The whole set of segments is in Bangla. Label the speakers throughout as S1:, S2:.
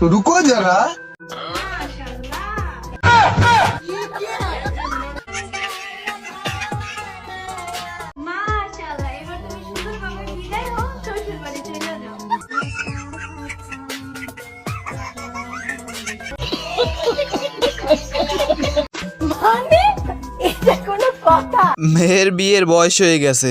S1: रुको जरा
S2: মাশাআল্লাহ এবার তুমি সুন্দরভাবে বিদায় হও শ্বশুর বাড়ি চলে যাও মানে এটা কোনো কথা
S3: মেয়ের বিয়ের বয়স হয়ে গেছে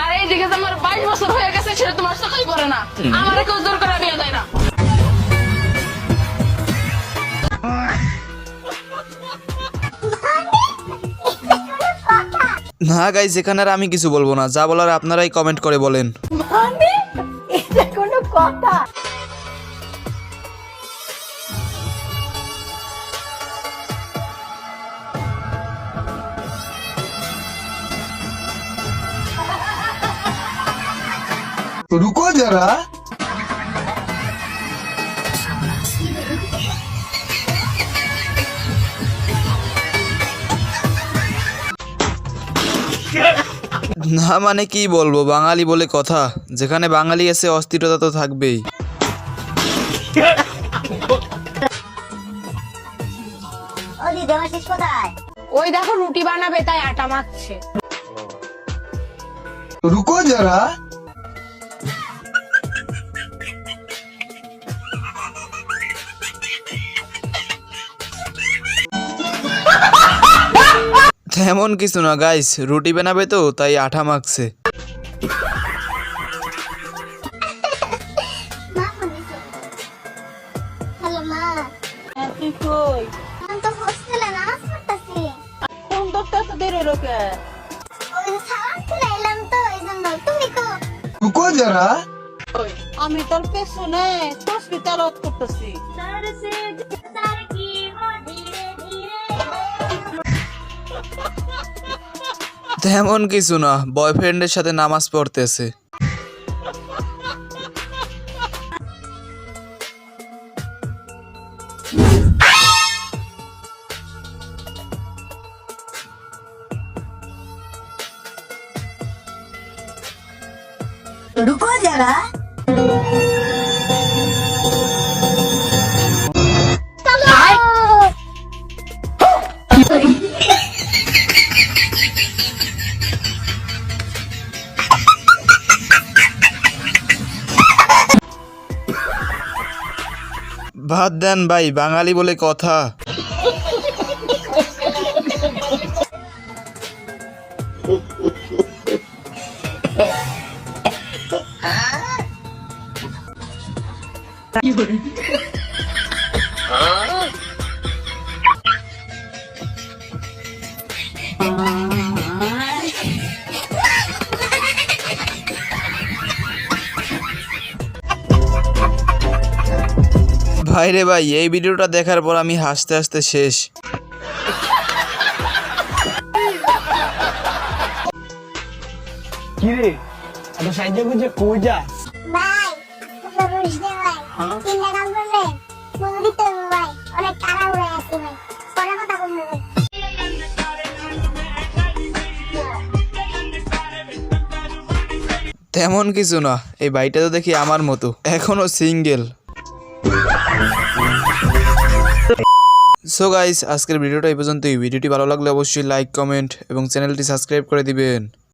S4: আর
S5: এই দিকে আমার বাইশ বছর হয়ে গেছে সেটা তোমার চোখেই পড়ে না। আমার কেউ জোর করে বিয়ে দেয় না।
S3: না গাইজ এখানে আর আমি কিছু বলব না। যা বলার আপনারাই কমেন্ট করে বলেন।
S2: এটা কোনো কথা।
S1: रुको जरा
S3: না মানে কি বলবো বাঙালি বলে কথা যেখানে বাঙালি আছে অস্থিরতা তো থাকবেই
S4: ও দিদি আমার শেষ কোথায়
S5: ওই দেখো রুটি বানাবে তাই আটা মাখছে
S1: रुको जरा
S3: তেমন কিছু না গাইস রুটি বানাবে তো তাই আঠা মাখছে।
S4: আমি তো হোস্টেলে নামাজ
S3: তেমন কিছু না বয়ফ্রেন্ডের সাথে নামাজ পড়তেছে
S4: रुको जरा
S3: ভাত দেন ভাই বাঙালি বলে কথা। ভাই রে ভাই এই ভিডিওটা দেখার পর আমি হাসতে হাসতে শেষ।
S6: কিরে এত সাহায্য করছে কই যা
S4: ভাই তোমরা রুশ দে ভাই তিনটা কাম করলে মনে দিতে হবে ভাই অনেক টাকা উড়ে আসি ভাই। পরে কথা বলব ভাই।
S3: তেমন কিছু না এই ভাইটা তো দেখি আমার মতো এখনও সিঙ্গেল সো গাইস আজকের ভিডিওটা এই পর্যন্তই। ভিডিওটি ভালো লাগলে অবশ্যই লাইক কমেন্ট এবং চ্যানেলটি সাবস্ক্রাইব করে দিবেন।